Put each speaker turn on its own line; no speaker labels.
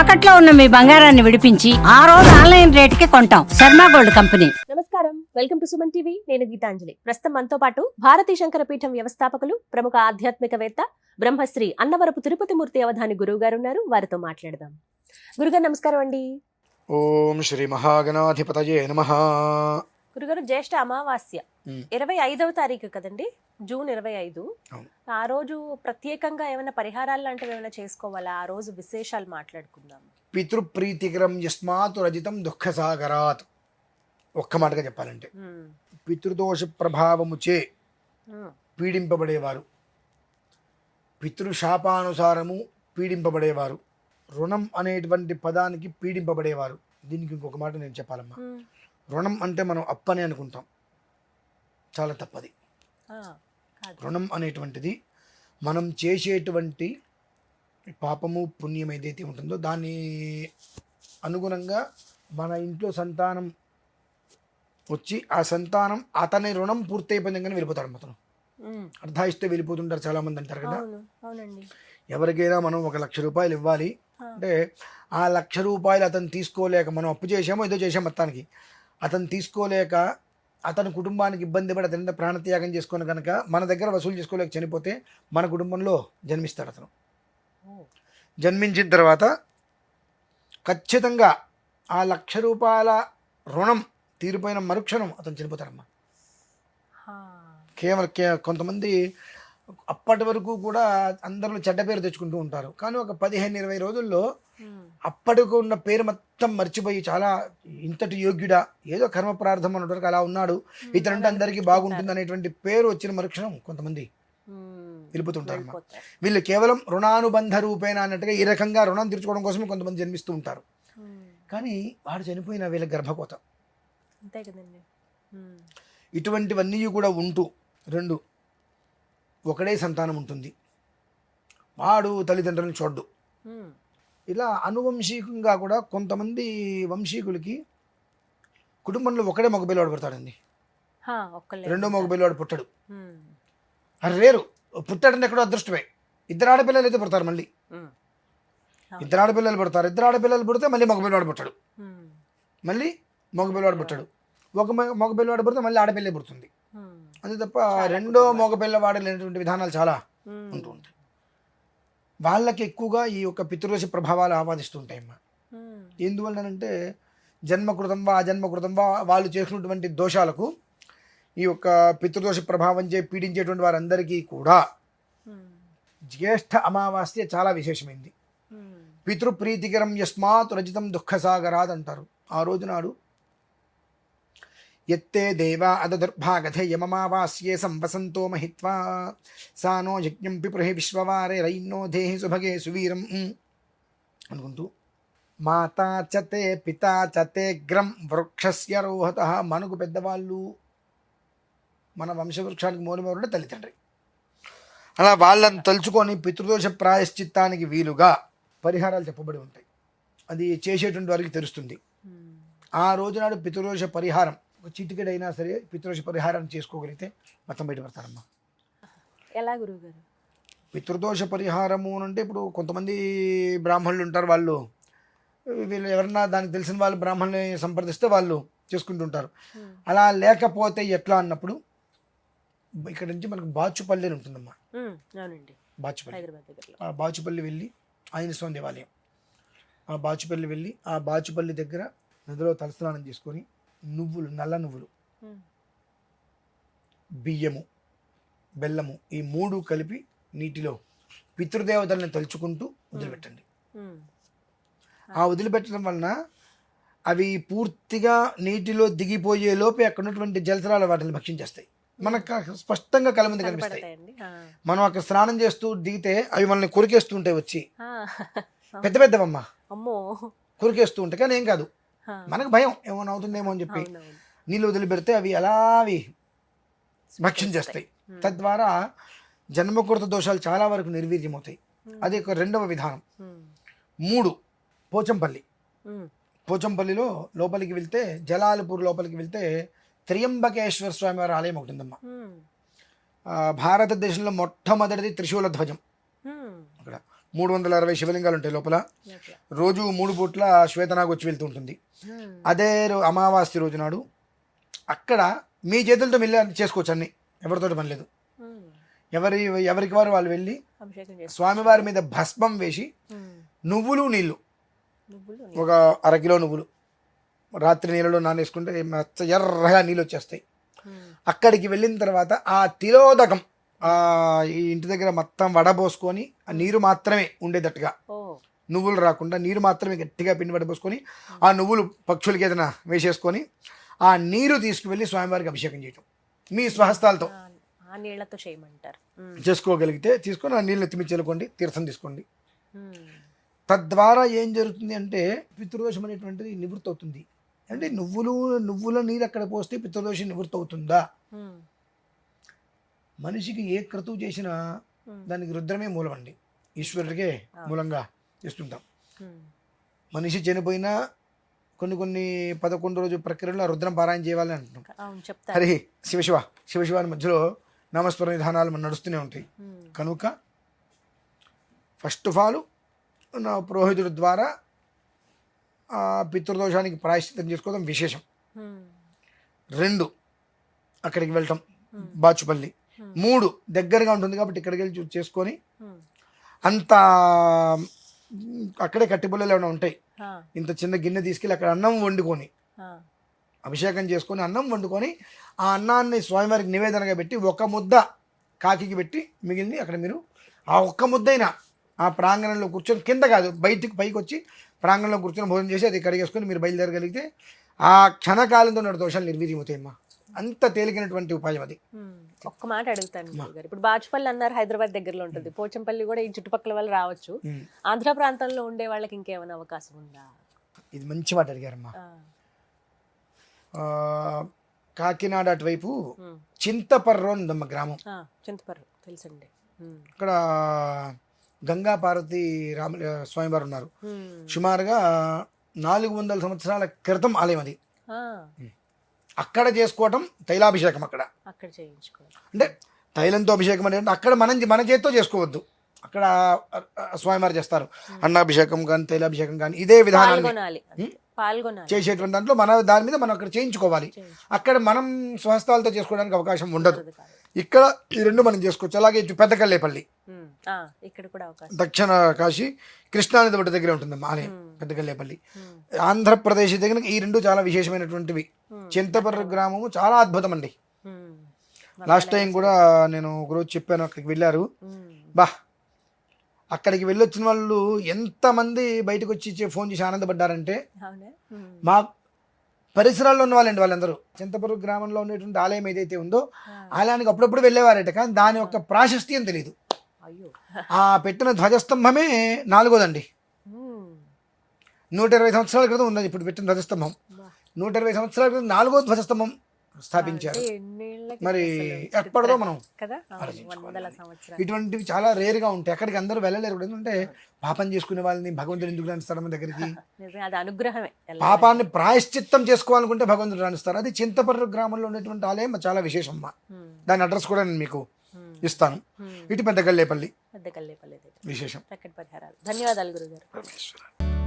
తాకట్లో ఉన్న మీ బంగారాన్ని విడిపించి ఆ రోజు ఆన్లైన్ రేటుకి కొంటాం. Sharma gold company.
నమస్కారం. Welcome to Suman TV. నేను గీతాంజలి. ప్రస్తుతం మనతో పాటు భారతీ శంకర పీఠం వ్యవస్థాపకులు ప్రముఖ ఆధ్యాత్మికవేత్త బ్రహ్మశ్రీ అన్నవరపు తిరుపతి మూర్తి అవధాని గురువు గారు ఉన్నారు. వారితో మాట్లాడదాం. గురుగారు నమస్కారం అండి.
ఓం శ్రీ మహాగణాధిపతయే నమ.
గురుగారు జ్యేష్ఠ అమావాస్య. ఇరవై ఐదవ తారీఖు కదండి? జూన్ ఇరవై ఐదు. ఆ రోజు ప్రత్యేకంగా ఏమైనా పరిహారాలు లాంటివి ఏమైనా చేసుకోవాలా? ఆ రోజు విశేషాలు మాట్లాడుకుందాం.
పితృప్రీతికరం యస్మాత్ రజితం దుఃఖసాగరాత్. ఒక్క మాటగా చెప్పాలంటే. పితృదోష ప్రభావముచే. పీడింపబడేవారు. పితృశాపానుసారము పీడింపబడేవారు. రుణం అనేటువంటి పదానికి పీడింపబడేవారు. దీనికి ఇంకొక మాట నేను చెప్పాలమ్మా. రుణం అంటే మనం అప్పని అనుకుంటాం. చాలా తప్పది. రుణం అనేటువంటిది మనం చేసేటువంటి పాపము పుణ్యం ఏదైతే ఉంటుందో దాని అనుగుణంగా మన ఇంట్లో సంతానం వచ్చి ఆ సంతానం అతని రుణం పూర్తయిపోయింది కానీ వెళ్ళిపోతాడు అతను. అర్ధాయిస్తే వెళ్ళిపోతుంటారు చాలా మంది అంటారు కదా. ఎవరికైనా మనం ఒక లక్ష రూపాయలు ఇవ్వాలి. అంటే ఆ లక్ష రూపాయలు అతను తీసుకోలేక మనం అప్పు చేసామో ఏదో చేసాం మొత్తానికి. అతను తీసుకోలేక అతని కుటుంబానికి ఇబ్బంది పడి అతని ప్రాణత్యాగం చేసుకుని కనుక మన దగ్గర వసూలు చేసుకోలేక చనిపోతే మన కుటుంబంలో జన్మిస్తాడు అతను. జన్మించిన తర్వాత ఖచ్చితంగా ఆ లక్ష రూపాయల రుణం తీరిపోయిన మరుక్షణం అతను చనిపోతాడమ్మా. కేవలం కొంతమంది అప్పటి వరకు కూడా అందరిలో చెడ్డ పేరు తెచ్చుకుంటూ ఉంటారు కానీ ఒక పదిహేను ఇరవై రోజుల్లో. అప్పటికి ఉన్న పేరు మొత్తం మర్చిపోయి చాలా ఇంతటి యోగ్యుడా ఏదో కర్మ ప్రార్థం అన్నట్టు అలా ఉన్నాడు ఇతనంటే అందరికీ బాగుంటుంది అనేటువంటి పేరు వచ్చిన మరుక్షణం కొంతమంది.
వెళ్ళిపోతారు.
వీళ్ళు కేవలం రుణానుబంధ రూపేణ అన్నట్టుగా ఈ రకంగా రుణం తీర్చుకోవడం కోసమే కొంతమంది జన్మిస్తూ ఉంటారు. కానీ వాడు చనిపోయిన వీళ్ళ గర్భకోత. ఇటువంటివన్నీ కూడా ఉంటూ రెండు ఒకడే సంతానం ఉంటుంది వాడు తల్లిదండ్రులను చూడ్డు. ఇలా అనువంశీకంగా కూడా కొంతమంది వంశీకులకి కుటుంబంలో ఒకడే మగ పిల్లవాడు పుడతాడండి రెండో. మగ పిల్లవాడు పుట్టడు. అది రేరు పుట్టాడంటే ఎక్కడో అదృష్టమే ఇద్దరు ఆడపిల్లలు అయితే పుడతారు మళ్ళీ. ఇద్దరు ఆడపిల్లలు పుడతారు ఇద్దరు ఆడపిల్లలు పుడితే మళ్ళీ మగ పిల్లవాడు పుట్టడు. మళ్ళీ మగ పిల్లవాడు పుట్టడు ఒక మగ పిల్లవాడు పుడితే మళ్ళీ ఆడపిల్లే పుడుతుంది. అంతే తప్ప రెండో. మగ పిల్లవాడు లేనటువంటి విధానాలు చాలా. ఉంటూ ఉంటాయి వాళ్ళకి ఎక్కువగా ఈ యొక్క పితృదోష ప్రభావాలు ఆపాదిస్తూ ఉంటాయమ్మా
మ్.
ఎందువల్లనంటే జన్మకృతం వా అజన్మకృతం వా వాళ్ళు చేసినటువంటి దోషాలకు ఈ యొక్క పితృదోష ప్రభావం చే పీడించేటువంటి వారందరికీ కూడా. జ్యేష్ఠ అమావాస్య చాలా విశేషమైంది. పితృప్రీతికరం యస్మాత్ రజితం దుఃఖసాగరాద్ అంటారు ఆ రోజు నాడు ఎత్తే దేవా అదదుర్భాగధే యమమావాస్యే సంవసంతో మహిత్వా సానో యజ్ఞం పిపృహి విశ్వవారే రైన్నో దేహి సుభగే సువీరం. అనుకుంటూ మాతా చతే పితా చతే గ్రం వృక్షస్య రోహత మనకు పెద్దవాళ్ళు మన వంశవృక్షానికి మూలమెవరుంటే తల్లిదండ్రి అలా వాళ్ళని తలుచుకొని పితృదోష ప్రాయశ్చిత్తానికి వీలుగా పరిహారాలు చెప్పబడి ఉంటాయి. అది చేసేటువంటి వారికి తెలుస్తుంది. ఆ రోజునాడు పితృదోష పరిహారం ఒక చిటికెడు అయినా సరే పితృదోష పరిహారం చేసుకోగలిగితే మొత్తం బయటపడతారమ్మా
ఎలా గురువు గారు
పితృదోష పరిహారము అంటే ఇప్పుడు కొంతమంది బ్రాహ్మణులు ఉంటారు వాళ్ళు. వీళ్ళు ఎవరన్నా దానికి తెలిసిన వాళ్ళు బ్రాహ్మణుల్ని సంప్రదిస్తే వాళ్ళు చేసుకుంటుంటారు. అలా లేకపోతే ఎట్లా అన్నప్పుడు ఇక్కడ నుంచి మనకు బాచుపల్లి అని ఉంటుందమ్మా. బాచుపల్లి. ఆ బాచుపల్లి వెళ్ళి ఆంజనేయ స్వామి దేవాలయం. ఆ బాచుపల్లి వెళ్ళి ఆ బాచుపల్లి దగ్గర నదిలో తలస్నానం చేసుకొని నువ్వులు నల్ల నువ్వులు. బియ్యము బెల్లము ఈ మూడు కలిపి నీటిలో పితృదేవతల్ని తలుచుకుంటూ వదిలిపెట్టండి. ఆ వదిలిపెట్టడం వలన అవి పూర్తిగా నీటిలో దిగిపోయే లోపే అక్కడ ఉన్నటువంటి జలచరాలు వాటిని భక్షించేస్తాయి మనకు స్పష్టంగా కళ్ళ ముందు కనిపిస్తాయి. మనం అక్కడ స్నానం చేస్తూ దిగితే అవి మనల్ని కొరికేస్తూ ఉంటాయి వచ్చి. పెద్ద పెద్దవమ్మా కొరికేస్తూ ఉంటాయి కానీ ఏం కాదు. మనకు భయం ఏమైనా అవుతుందేమో అని చెప్పి. నీళ్ళు వదిలిపెడితే అవి అలా అవి భక్షించేస్తాయి
మ్.
తద్వారా జన్మకృత దోషాలు చాలా వరకు నిర్వీర్యమవుతాయి. అది ఒక రెండవ విధానం. మూడు పోచంపల్లి. పోచంపల్లిలో లోపలికి వెళ్తే జలాలపూర్ లోపలికి వెళ్తే త్రియంబకేశ్వర స్వామి వారి ఆలయం ఒకటి ఉందమ్మా
మ్.
ఆ, భారతదేశంలో మొట్టమొదటిది త్రిశూల ధ్వజం మూడు వందల అరవై శివలింగాలు ఉంటాయి లోపల. రోజు మూడు పూట్ల శ్వేతనాగు వచ్చి వెళ్తూ ఉంటుంది. అదే అమావాస్య రోజు నాడు అక్కడ మీ చేతులతో వెళ్ళి చేసుకోవచ్చు అన్ని ఎవరితోటి పని లేదు. ఎవరి ఎవరికి వారు వాళ్ళు వెళ్ళి స్వామివారి మీద భస్మం వేసి. నువ్వులు నీళ్ళు
నువ్వులు
ఒక అరకిలో నువ్వులు రాత్రి నీళ్ళలో నానేసుకుంటే ఎర్రగా నీళ్ళు వచ్చేస్తాయి. అక్కడికి వెళ్ళిన తర్వాత ఆ తిలోదకం ఈ ఇంటి దగ్గర మొత్తం వడబోసుకొని ఆ నీరు మాత్రమే ఉండేటట్టుగా. నువ్వులు రాకుండా నీరు మాత్రమే గట్టిగా పిండి వడబోసుకొని ఆ నువ్వులు పక్షులకి ఏదైనా వేసేసుకొని ఆ నీరు తీసుకువెళ్ళి స్వామివారికి అభిషేకం చేయటం. మీ స్వహస్తాలతో.
ఆ- నీళ్ళతో చేయమంటారు.
చేసుకోగలిగితే తీసుకొని ఆ నీళ్ళు ఎత్తిమి చెల్లుకోండి తీర్థం తీసుకోండి. తద్వారా ఏం జరుగుతుంది అంటే పితృదోషం అనేటువంటిది నివృత్తి అవుతుంది అంటే నువ్వులు నువ్వుల నీరు అక్కడ పోస్తే పితృదోషం నివృత్తి అవుతుందా. మనిషికి ఏ క్రతువు చేసినా. దానికి రుద్రమే మూలం అండి ఈశ్వరుడికే మూలంగా చేస్తుంటాం. మనిషి చనిపోయినా కొన్ని కొన్ని పదకొండు రోజు ప్రక్రియలో రుద్రం పారాయణ చేయాలని అంటున్నాం హరి శివశివ శివశివాని మధ్యలో నామస్మరణ విధానాలు మన నడుస్తూనే ఉంటాయి. కనుక ఫస్ట్ ఆఫ్ ఆల్ నా పురోహితుడి ద్వారా ఆ పితృదోషానికి ప్రాయశ్చిత్తం చేసుకోవడం విశేషం. రెండు అక్కడికి వెళ్ళటం. బాచుపల్లి. మూడు దగ్గరగా ఉంటుంది కాబట్టి ఇక్కడికి వెళ్ళి చూ- చేసుకొని. అంత అక్కడే కట్టిబుల్లలు ఏమైనా ఉంటాయి ఇంత చిన్న గిన్నె తీసుకెళ్ళి అక్కడ అన్నం వండుకొని. అభిషేకం చేసుకొని అన్నం వండుకొని ఆ అన్నాన్ని స్వామివారికి నివేదనగా పెట్టి ఒక ముద్ద కాకికి పెట్టి మిగిలింది అక్కడ మీరు ఆ ఒక్క ముద్దైనా ఆ ప్రాంగణంలో కూర్చొని కింద కాదు బయటికి పైకి వచ్చి ప్రాంగణంలో కూర్చొని భోజనం చేసి అది కడిగేసుకొని మీరు బయలుదేరగలిగితే ఆ క్షణకాలంతో ఉన్న దోషాలు నిర్వీర్యమవుతాయమ్మా అంత తేలికైనటువంటి ఉపాయం అది.
ఒక్క మాట అడుగుతాను గారు ఇప్పుడు బాచుపల్లి అన్నారు హైదరాబాద్ దగ్గరలో ఉంటుంది. పోచంపల్లి కూడా ఈ చుట్టుపక్కల వాళ్ళు రావచ్చు. ఆంధ్ర ప్రాంతంలో ఉండే వాళ్ళకి ఇంకేమైనా అవకాశం ఉందా?
ఇది మంచి మాట అడిగారమ్మా. కాకినాడ అటువైపు. చింతపర్రు ఉందమ్మ గ్రామం.
చింతపర్రు. తెలుసండి. మ్మ్.
అక్కడ గంగా పార్వతి రామ స్వామివారు ఉన్నారు. సుమారుగా నాలుగు వందల సంవత్సరాల క్రితం ఆలయం అది. అక్కడ చేసుకోవటం తైలాభిషేకం అక్కడ.
అక్కడ చేయించుకోవాలి
అంటే తైలంతో అభిషేకం అంటే అక్కడ మనం మన చేతితో చేసుకోవద్దు. అక్కడ స్వామివారు చేస్తారు. అన్నాభిషేకం కానీ తైలాభిషేకం కానీ ఇదే విధానాన్ని.
పాల్గొనాలి
చేసేటువంటి దాంట్లో మన దాని మీద మనం అక్కడ చేయించుకోవాలి.
చేయించు-
అక్కడ మనం స్వహస్తాలతో చేసుకోవడానికి అవకాశం ఉండదు. ఇక్కడ ఈ రెండు మనం చేసుకోవచ్చు. అలాగే
కూడా అవకాశం.
దక్షిణ కాశీ కృష్ణానది ఒడ్డు దగ్గర ఉంటుంది ఆలయం.
మ్మ్.
ఆంధ్రప్రదేశ్ దగ్గర ఈ రెండు చాలా విశేషమైనటువంటివి. చింతపర్రు గ్రామము చాలా అద్భుతం అండి. లాస్ట్ టైం కూడా నేను ఒకరోజు చెప్పాను అక్కడికి వెళ్ళారు. బా అక్కడికి వెళ్ళొచ్చిన వాళ్ళు ఎంతమంది బయటకు వచ్చి ఫోన్ చేసి ఆనందపడ్డారంటే. మా పరిసరాల్లో ఉన్న వాళ్ళండి వాళ్ళందరూ చింతపర్రు గ్రామంలో ఉండేటువంటి ఆలయం ఏదైతే ఉందో. ఆలయానికి అప్పుడప్పుడు వెళ్ళేవారట కానీ దాని యొక్క ప్రాశస్త్యం తెలియదు
అయ్యో
ఆ పెట్టిన ధ్వజస్తంభమే నాలుగోదండి. నూట ఇరవై సంవత్సరాల క్రితం ఉన్నది. ఇప్పుడు పెట్టిన ధ్వజస్తంభం. నూట ఇరవై సంవత్సరాల క్రితం నాలుగో ధ్వజస్తంభం స్థాపించారు. మరి ఎప్పటిదో మనం ఇటువంటివి చాలా రేరుగా ఉంటాయి. అక్కడికి అందరూ వెళ్ళలేరు ఎందుకంటే పాపం చేసుకునే వాళ్ళని భగవంతుడు ఎందుకు రాణిస్తారు మన దగ్గరికి?
అనుగ్రహమే
పాపాన్ని ప్రాయశ్చిత్తం చేసుకోవాలనుకుంటే భగవంతుడు రాణిస్తారు. అది చింతపర్రు గ్రామంలో ఉన్నటువంటి ఆలయం చాలా విశేషం అమ్మా
మ్మ్.
దాని అడ్రస్ కూడా నేను మీకు. ఇస్తాను. ఇటు పెద్దగల్లేపల్లి. విశేషం.
ధన్యవాదాలు గురుగారు.